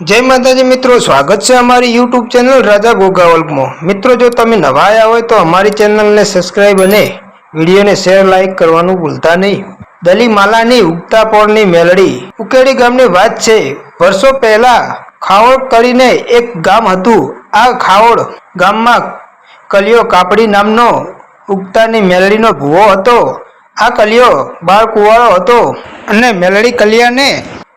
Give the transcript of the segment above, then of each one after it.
જય માતાજી મિત્રો, સ્વાગત છે અમારી યુટ્યુબ ચેનલ રાજા ગોગાવલ્કમાં. મિત્રો, જો તમે નવા આવ્યા હોય તો અમારી ચેનલને સબસ્ક્રાઈબ અને વિડીયોને શેર લાઇક કરવાનું ભૂલતા નહીં. દલી માલાની ઉગતા પોળની મેલડી. ઉકેડી ગામની વાત છે, વર્ષો પહેલા ખાવડ કરીને એક ગામ હતું. આ ખાવડ ગામમાં કલિયો કાપડી નામનો ઉગતાની મેલડીનો ભૂવો હતો. આ કલિયો બાળ કુવાળો હતો અને મેલડી કલિયાને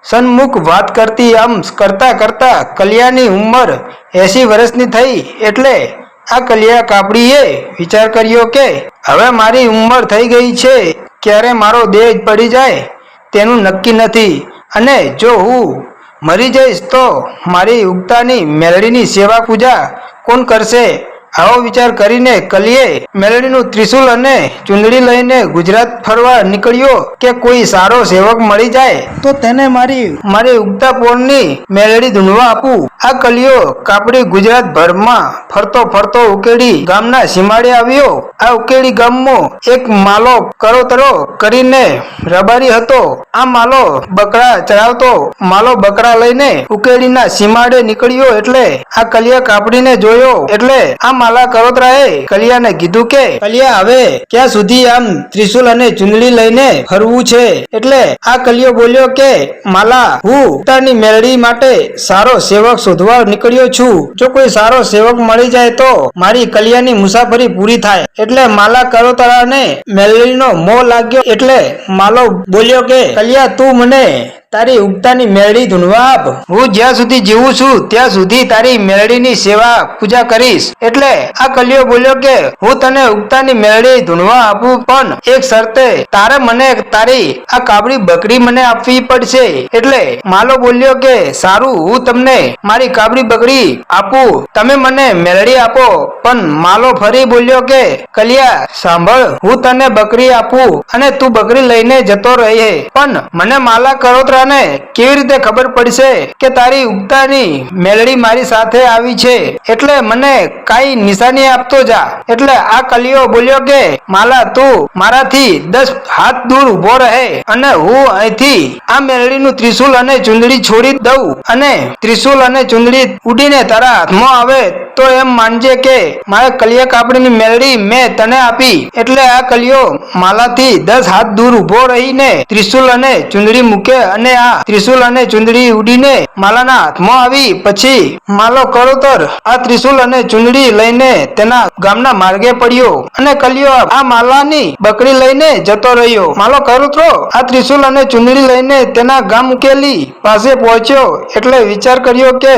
સન્મુખ વાત કરતી આમ કરતા કરતા કલિયાની ઉંમર એસી વર્ષની થઈ એટલે આ કલિયા કાપડીએ વિચાર કર્યો કે, હવે મારી ઉંમર થઈ ગઈ છે, ક્યારે મારો દેહ પડી જાય? તેનું નક્કી નથી. અને જો હું મરી જઈશ તો મારી ઉગતાની મેલડીની સેવા પૂજા કોણ કરશે? આવો વિચાર કરીને કલીએ મેલડીનું ત્રિશુલ અને ચુંદડી લઈને ગુજરાત ફરવા નીકળ્યો કે કોઈ સારો સેવક મળી જાય, તો તેને મારી મારી ઉગતા પોળની મેલડી ધૂંધવા આપું. આ કલિયો કાપડી ગુજરાત ભરમાં ફરતો ફરતો ઉકેડી ગામના સીમાડે આવ્યો. આ ઉકેડી ગામમાં એક માલો કરોતરો કરીને રબારી હતો. આ માલો બકરા ચરાવતો. માલો બકરા લઈને ઉકેડીના સીમાડે નીકળ્યો એટલે આ કલિયા કાપડીને જોયો એટલે આ માલા કરોતરાએ કલિયાને કીધું કે, કલિયા, હવે ક્યાં સુધી આમ ત્રિશુલ અને ચુંદડી લઈને ફરવું છે? એટલે આ કલિયો બોલ્યો કે, માલા, હું પોતાની મેળડી માટે સારો સેવક શોધવા નીકળ્યો છું. જો કોઈ સારો સેવક મળી જાય તો મારી કલિયાની મુસાફરી પૂરી થાય. એટલે માલા કરોતરાને મેલડીનો મોહ લાગ્યો એટલે માલો બોલ્યો કે, કલિયા, તું મને તારી ઉગતાની મેળડી ધૂનવા આપ હું જ્યાં સુધી જીવું છું, ત્યાં સુધી તારી મેળડીની સેવા પૂજા કરીશ. એટલે આ કલિયો બોલ્યો કે, હું તને ઉગતાની મેળડી ધૂનવા આપું, પણ એક શરતે તારે મને તારી આ કાબડી બકરી મને આપવી પડશે. એટલે માલો બોલ્યો કે, સારું, હું તમને મારી કાબડી બકરી આપું. તમે મને મેળડી આપો. પણ માલો ફરી બોલ્યો કે, કલિયા, સાંભળ, હું તને બકરી આપું અને તું બકરી લઈને જતો રહે પણ મને માલા કરોતરાને કેવી રીતે ખબર પડશે કે તારી ઉગતાની મેલડી મારી સાથે આવી છે? એટલે મને કાંઈ નિશાની આપતો જા. એટલે આ કલિયો બોલ્યો કે, માલા, તું મારાથી દસ હાથ દૂર ઊભો રહે અને હું અહીંથી આ મેલડીનું ત્રિશુલ અને ચુંદડી છોડી દઉં અને ત્રિશુલ અને ચુંદડી ઉડીને તારા હાથમાં આવે તો એમ માનજે કે મારા કલિયા કાપડીની મેલડી મેં તને આપી. એટલે આ કલિયો માલાથી દસ હાથ દૂર ઊભો રહીને ત્રિશુલ અને ચુંદડી મૂકે અને આ ત્રિશુલ અને ચુંદડી ઉડીને માલાના હાથમાં આવી. પછી માલો કરોતર આ ત્રિશુલ અને ચુંદડી લઈને તેના ગામના માર્ગે પડ્યો અને કલિયો આ માલાની બકરી લઈને જતો રહ્યો. માલો કરોતરો આ ત્રિશુલ અને ચુંદડી લઈને તેના ગામ ઉકેલી પાસે પહોંચ્યો એટલે વિચાર કર્યો કે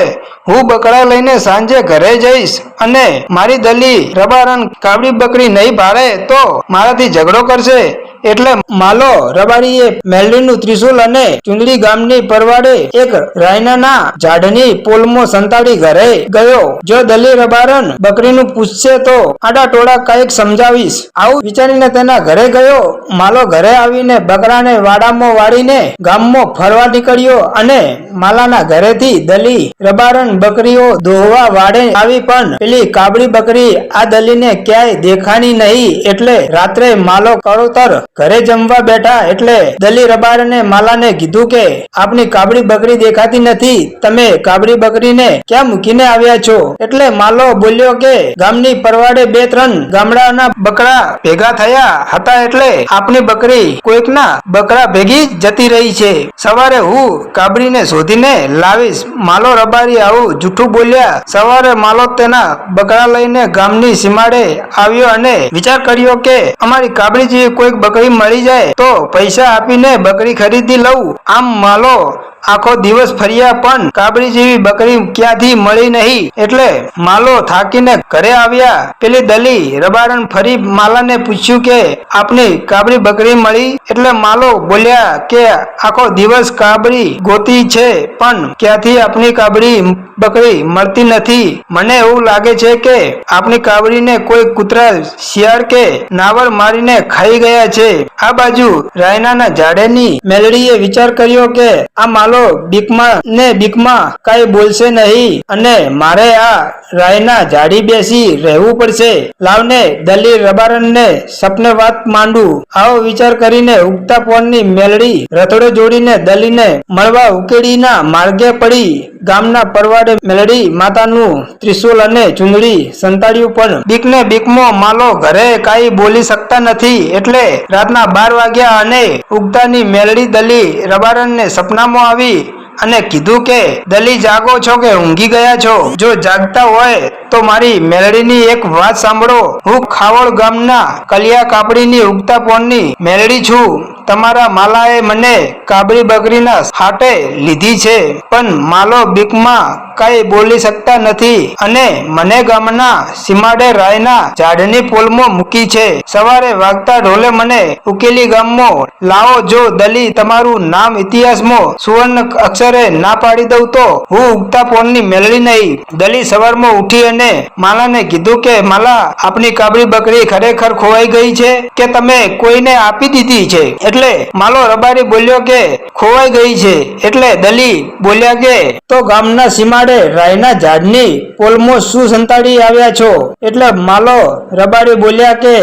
હું બકરા લઈને સાંજે ઘરે જઈશ અને મારી દલી રબારન કાબડી બકરી નહીં ભારે તો મારાથી ઝઘડો કરશે. એટલે માલો રબારીએ મેલડીનું ત્રિશુલ અને ચુંદડી ગામની પરવાડે એક રાયનાના ઝાડની પોલમો સંતાડી ઘરે ગયો. જો દલીર રબારન બકરીનું પૂછશે તો, આડા ટોળા કંઈક સમજાવીશ. આવું વિચારીને તેના ઘરે ગયો. માલો ઘરે આવીને બકરાને વાડામાં વાળીને ગામમાં ફરવા નીકળ્યો અને માલાના ઘરેથી દલી રબારન બકરીઓ દોહવા વાડે આવી પણ પેલી કાબડી બકરી આ દલીને ક્યાંય દેખાણી નહીં. એટલે રાત્રે માલો કરોતર ઘરે જમવા બેઠા એટલે દલી રબારને માલાને કીધું કે આપની કાબડી બકરી દેખાતી નથી, તમે કાબડી બકરીને ક્યાં મૂકીને આવ્યા છો? એટલે માલો બોલ્યો કે, ગામની પરવાડે બે ત્રણ ગામડાના બકરા ભેગા થયા હતા એટલે આપની બકરી કોઈકના બકરા ભેગી જતી રહી છે. સવારે હું કાબડીને શોધીને લાવીશ. માલો રબારી આવું જૂઠું બોલ્યા. સવારે માલો તેના બકરા લઈને ગામની સીમાડે આવ્યો અને વિચાર કર્યો કે, અમારી કાબડી જેવી કોઈક બકરી મળી જાય તો પૈસા આપીને બકરી ખરીદી લઉં. આમ માલો આખો દિવસ ફર્યા પણ કાબડી જેવી બકરી ક્યાંથી મળી નહીં? એટલે માલો થાકીને ઘરે આવ્યા. પેલી દલી રબારણ ફરી માલાને પૂછ્યું કે, આપની કાબરી બકરી મળી? એટલે માલો બોલ્યા કે, આખો દિવસ કાબરી ગોતી છે, પણ ક્યાંથી આપની કાબરી બકરી મળતી નથી? મને એવું લાગે છે કે, આપની કાબરીને કોઈ કૂતરા શિયાળ કે નાવર મારીને ખાઈ ગયા છે. આ બાજુ રાયનાના ઝાડેની મેલડીએ વિચાર કર્યો કે, આ માલો બીકમાં ને બીકમાં કઈ બોલશે નહીં અને મારે આ રાયના જાડી બેસી રહેવું પડશે. લાવને દલીલ રબારણને સપને વાત માંડું. આવો વિચાર કરીને ઉગતા પોળની મેલડી રથડો જોડીને દલીને મળવા ઉકેડીના માર્ગે પડી. ગામના પરવાડે મેલડી માતાનું ત્રિશુલ અને ચુંદડી સંતાડ્યું પણ બીકને બીકમાં માલો ઘરે કાંઈ બોલી શકતા નથી. એટલે રાતના બાર વાગ્યા અને ઉગતાની મેલડી દલી રબારણને સપનામાં આવી અને કીધું કે, દલી, જાગો છો કે ઊંઘી ગયા છો? જો જાગતા હોય તો મારી મેલડીની એક વાત સાંભળો. હું ખાવળ ગામના કલિયા કાપડીની ઉગતા પોનની મેલડી છું. તમારા માલાએ મને કાબરી બકરીના હાટે લીધી છે. પણ માલો બીકમાં કઈ બોલી શકતા નથી અને મને ગામના સીમાડે રાયના ઝાડની પોલમો મૂકી છે. સવારે વાગતા ઢોલે મને ઉકેલી ગામમાં, લાવો જો દલી, તમારું નામ ઇતિહાસમાં સુવર્ણ અક્ષરે ના પાડી દઉં તો હું ઉગતા પોલની મેળવી નહીં. દલી સવારમાં ઉઠી અને માલાને કીધું કે, માલા, આપની કાબરી બકરી ખરેખર ખોવાઈ ગઈ છે કે તમે કોઈને આપી દીધી છે? એટલે માલો રબારી બોલ્યો કે, ખોવાઈ ગઈ છે. એટલે દલી બોલ્યા કે, તો ગામના સીમાડે રાયના ઝાડની પોલમાં શું સંતાડી આવ્યા છો? એટલે માલો રબારી બોલ્યા કે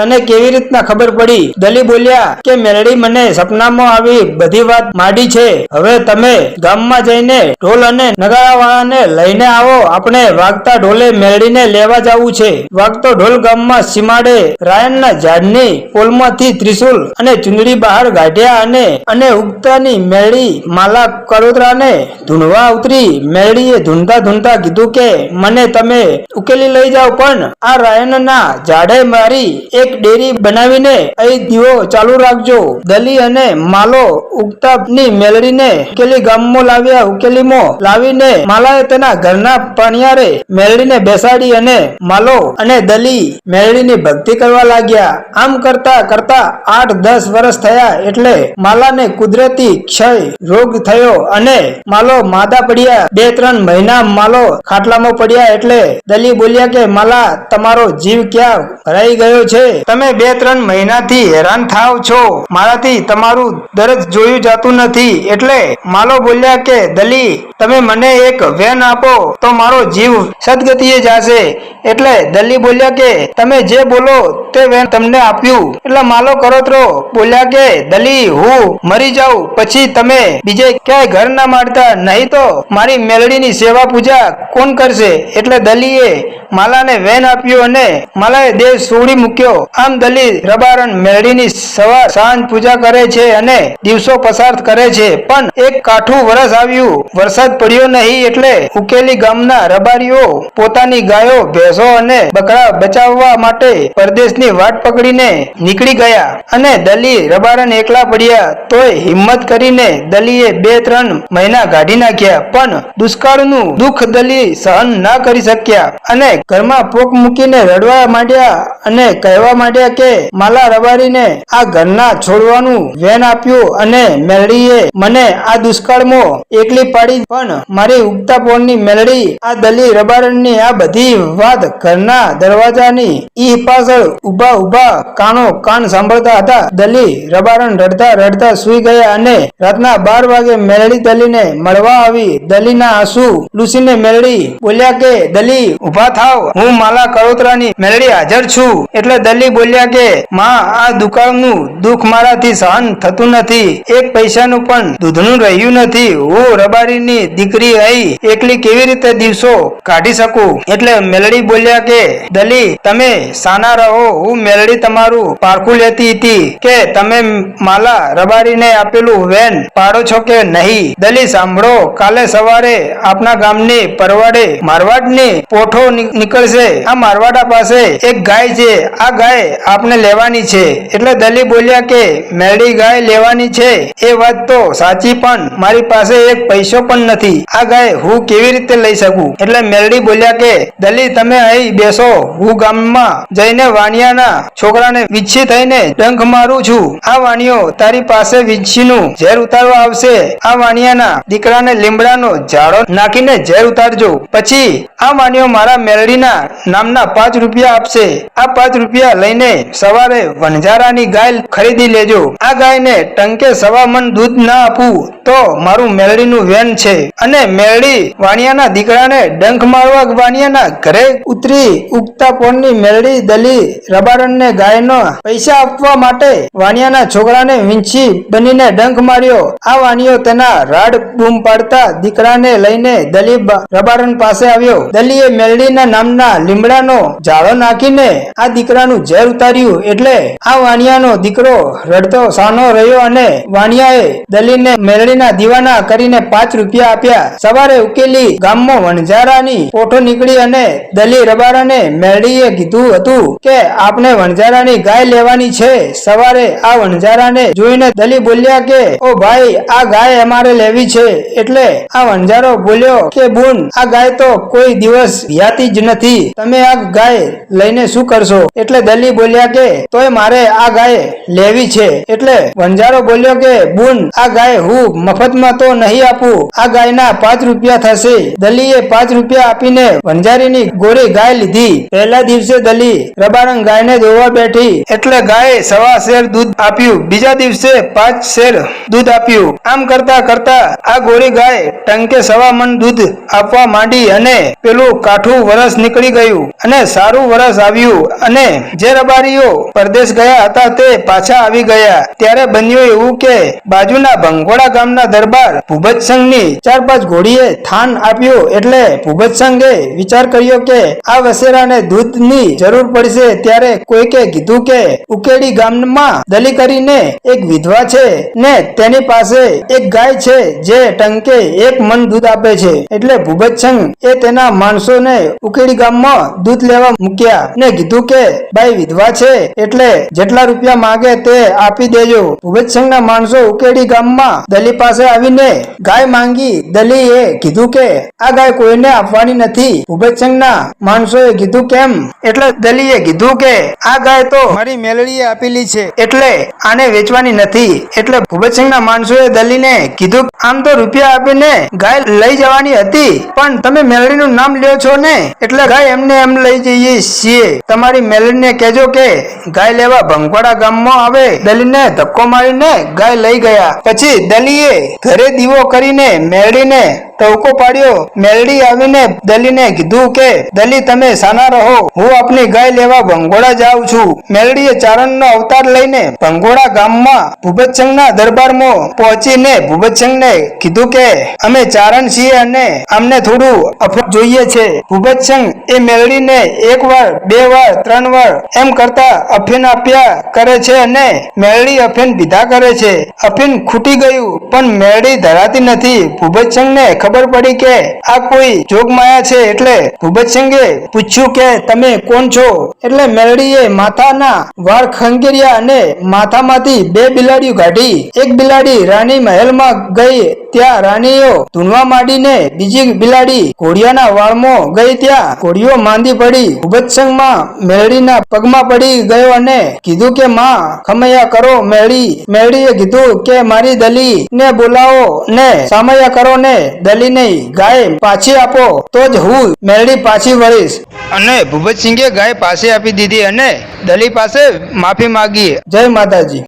તને કેવી રીતના ખબર પડી? દલી બોલ્યા કે, મેલડી, મને સપનામાં આવી બધી વાત માડી છે. હવે તમે ગામમાં જઈને ઢોલ અને નગારાવાળાને લઈને આવો. આપણે વાગતા ઢોલે મેલડીને લેવા જવું છે. વાગતો ઢોલ ગામમાં સીમાડે રાયણના ઝાડની પોલમાંથી ત્રિશુલ અને ચુંદડી બહાર ગાઢ્યા અને અને ઉગતાની મેળી માલા કરોતરાને ધૂણવા ઉતરી. મેળીએ ધૂણતા ધૂણતા કીધું કે, મને તમે ઉકેલી લઈ જાઓ, પણ આ રાયણના ઝાડે મારી એક ડેરી બનાવીને અહીં દીવો ચાલુ રાખજો. દલી અને માલો ઉગતાની મેલડીને ઉકેલી ગામમાં લાવ્યા ઉકેલીમાં લાવીને માલાએ તેના ઘરના પાણિયારે મેલડીને બેસાડી અને માલો અને દલી મેલડીની ભક્તિ કરવા લાગ્યા. આમ કરતા કરતા આઠ દસ વર્ષ થયા એટલે માલાને કુદરતી ક્ષય રોગ થયો અને માલો માદા પડ્યા. બે ત્રણ મહિના માલો ખાટલામાં પડ્યા એટલે દલી બોલ્યા કે, માલા, તમારો જીવ ક્યાં ભરાઈ ગયો છે? તમે બે, ત્રણ મહિનાથી હેરાન થાવ છો. મારાથી તમારું દરજ જોયું જાતું નથી. એટલે માલો બોલ્યા કે, દલી, તમે મને એક વેન આપો, તો મારો જીવ સદગતિએ જશે. એટલે દલી બોલ્યા કે, તમે જે બોલો તે વેન તમને આપ્યું. એટલે માલો કરોતરો બોલ્યા કે, દલી, હું મરી જાઉં, પછી તમે બીજે ક્યાંય ઘર ના મારતા, નહીં તો મારી મેલડીની સેવા પૂજા કોણ કરશે? એટલે દલીએ માલાને વેન આપ્યું અને માલાએ દેવ છોડી મૂક્યો. આમ દલિત રબારણ મેળીની સવાર સાંજ પૂજા કરે છે અને દિવસો પસાર કરે છે. પણ એક કાઠું વરસ આવ્યું. વરસાદ પડ્યો નહીં એટલે ઉકેલી ગામના રબારીઓ પોતાની ગાયો, ભેંસો અને બકરા બચાવવા માટે પરદેશની વાટ પકડીને નીકળી ગયા અને દલી રબારણ એકલા પડ્યા તોય હિંમત કરીને દલીએ બે ત્રણ મહિના કાઢી નાખ્યા. પણ દુષ્કાળનું દુઃખ દલી સહન ના કરી શક્યા અને ઘરમાં પોક મૂકીને રડવા માંડ્યા અને કહેવા માંડ્યા કે માલા રબારીને આ ઘરના છોડવાનું વેન આપ્યું અને મેલડીએ મને આ દુષ્કાળમાં એકલી પાડી. પણ મારી ઉગતા પોળની મેલડી, આ દલી રબારણની આ બધી વાત ઘરના દરવાજાની ઈ પાછળ ઊભા ઊભા કાનો કાન સાંભળતા હતા. દલી રબારણ રડતા રડતા સુઈ ગયા અને રાતના બાર વાગે મેલડી દલીને મળવા આવી. દલીના આંસુ લૂસીને મેલડી બોલ્યા કે દલી ઊભા થાવ. હું માલા કરોતરાની મેલડી હાજર છું. એટલે દલી બોલ્યા કે, માં, આ દુકાળનું દુઃખ મારાથી સહન થતું નથી. એક પૈસાનું પણ દૂધનું રહ્યું નથી. હું રબારીની દીકરી અહીં એકલી કેવી રીતે દિવસો કાઢી શકું? એટલે મેલડી બોલ્યા કે, દલી, તમે સાના રહો. હું મેલડી તમારું પારખું લેતી હતી કે તમે માલા રબારીને આપેલું વેન પાડો છો કે નહીં? દલી, સાંભળો. કાલે સવારે આપના ગામની પરવાડે મારવાડની પોઠો ની- નીકળશે. આ મારવાડા પાસે એક ગાય છે. આ ગાય આપને લેવાની છે. એટલે દલી બોલ્યા કે, મેરડી ગાય લેવાની છે. એ વાત તો સાચી, પણ મારી પાસે એક પૈસો પણ નથી. આ ગાય હું કેવી રીતે લઈ શકું? એટલે મેરડી બોલ્યા કે દલી તમે અહીં બેસો. હું ગામમાં જઈને વાણિયાના છોકરાને વિચ્છી થઈને ડંખ મારું છું. આ વાણિયો તારી પાસે વિચ્છીનું ઝેર ઉતારવા આવશે. આ વાણિયાના દીકરાને લીમડાનો ઝાડો નાખીને ઝેર ઉતારજો. પછી આ વાણિયો મારા મેલડીના નામના પાંચ રૂપિયા આપશે. આ પાંચ રૂપિયા લઈને સવારે વણઝારાની ગાય ખરીદી લેજો. આ ગાયને ટંકે સવા મન દૂધ ના આપવું તો મારું મેલડીનું વેન છે. અને મેલડી વાણિયાના દીકરાને ડંખ મારવા વાણિયાના ઘરે ઉતરી ઉગતા પોણની મેલડી દલી રબારણને ગાયનો પૈસા આપવા માટે વાણિયાના છોકરાને વિંછી બનીને ડંખ માર્યો. આ વાણિયો તેના રાડ બૂમ પાડતા દીકરાને લઈને દલી રબારણ પાસે આવ્યો. દલીએ મેલડીના નામના લીમડાનો જાળો નાખીને આ દીકરાનું ઝેર ઉતાર્યું એટલે આ વાણિયાનો દીકરો રડતો સાનો રહ્યો અને વાણિયાએ દલીને મેળડીના દીવાના કરીને પાંચ રૂપિયા આપ્યા. સવારે ઉકેલી ગામમાં વણઝારાની ઓઠો નીકળી અને દલી રબારાને મેળડીએ કીધું હતું કે આપણે વણઝારાની ગાય લેવાની છે. સવારે આ વણઝારાને જોઈને દલી બોલ્યા કે, ઓ ભાઈ, આ ગાય અમારે લેવી છે. એટલે આ વણઝારો બોલ્યો કે, બુન, આ ગાય તો કોઈ દિવસ વ્યાતી જ નથી. તમે આ ગાય લઈને શું કરશો? એટલે દલી બોલ્યા કે, તોય મારે આ ગાય લેવી છે. એટલે વંજારો બોલ્યો કે, બુન, આ ગાય હું મફતમાં તો નહીં આપું. આ ગાયના પાંચ રૂપિયા થશે. દલીએ પાંચ રૂપિયા આપીને વંજારીની ગોરી ગાય લીધી. પહેલા દિવસે દલી રબારંગ ગાયને દોવા બેઠી. એટલે ગાયે સવા શેર દૂધ આપ્યું. બીજા દિવસે પાંચ શેર દૂધ આપ્યું. આમ કરતા કરતા આ ગોળી ગાય ટંકે સવા મણ દૂધ આપવા માંડી અને પેલું કાઠું વરસ નીકળી ગયું. અને સારું વરસ આવ્યું અને જે રબારીઓ પરદેશ ગયા હતા તે પાછા આવી ગયા. ત્યારે બન્યું એવું કે બાજુના ભંગોળા ગામના દરબાર ભૂપતસંઘની ચાર પાંચ ઘોડીએ થાન આપ્યું એટલે ભૂપતસંઘે વિચાર કર્યો કે આ વસેરાને દૂધની જરૂર પડશે ત્યારે કોઈકે કીધું કે ઉકેડી ગામમાં દલી કરીને એક વિધવા છે ને તેની પાસે એક ગાય છે જે ટંકે એક મન દૂધ આપે છે. એટલે ભૂપતસંઘ એ તેના માણસોને ઉકેડી ગામમાં દૂધ લેવા મૂક્યા ને કીધું કે ભાઈ વિધવા છે? એટલે જેટલા રૂપિયા માંગે તે આપી દેજો. ભૂપતસંઘના માણસો ઉકેડી ગામમાં દલી પાસે આવીને ગાય માંગી દલીએ કીધું કે, આ ગાય કોઈને આપવાની નથી. ભૂપતસંઘના માણસોએ કીધું, કેમ? એટલે દલીએ કીધું કે, આ ગાય તો મારી મેલડીએ આપેલી છે, એટલે આને વેચવાની નથી. એટલે ભૂપતસિંહના માણસોએ દલીને કીધું, આમ તો રૂપિયા આપીને ગાય લઈ જવાની હતી, પણ તમે મેલડીનું નામ લ્યો છો ને? એટલે ગાય એમને એમ લઈ જઈએ છીએ. તમારી મેલડીને કહેજો કે ગાય લેવા ભંગવાડા ગામમાં આવે દલીને ધક્કો મારીને ગાય લઈ ગયા. પછી દલીએ ઘરે દીવો કરીને મેલડીને ટવકો પાડ્યો. મેલડી આવીને દલીને કીધું કે, દલી, તમે સાના રહો. હું આપની ગાય લેવા ભંગોળા જાઉં છું. મેલડીએ ચારણનો અવતાર લઈને ભંગોળા ગામમાં ભૂપતસિંહના દરબારમાં પહોંચીને ભૂપતસિંહને કીધું કે, અમે ચારણ છીએ અને અમને થોડું અફત જોઈએ છે. ભૂપતસિંહ એ મેલડીને એક વાર, બે વાર, ત્રણ વાર એમ કરતા અફીન આપ્યા કરે છે અને મેલડી અફીન પીધા કરે છે. અફીન ખૂટી ગયું, પણ મેલડી ધરાતી નથી. ભૂપતસિંહને ખબર પડી કે આ કોઈ જોગમાયા છે એટલે ભૂપતસિંહે પૂછ્યું કે તમે કોણ છો? એટલે મેલડીએ માથાના વાળ ખંગેર્યા અને માથામાંથી બે બિલાડીઓ કાઢી. એક બિલાડી રાણી મહેલમાં ગઈ, ત્યાં રાણીઓ ધૂનવા માંડીને બીજી બિલાડી ઘોડિયાના વાળમાં ગઈ, ત્યાં ઘોડીઓ માંદી પડી. ભૂપતસિંહમાં મેલડીના પગમાં પડી ગયો અને કીધું કે, માં, ખમૈયા કરો મેળી મેળીએ કીધું કે, મારી દલી ને બોલાવો ને સામૈયા કરો ને દલીને ગાય પાછી આપો. તો જ હું મેળડી પાછી વળીશ. અને ભૂપતસિંહે ગાય પાછી આપી દીધી અને દલી પાસે માફી માગી. જય માતાજી.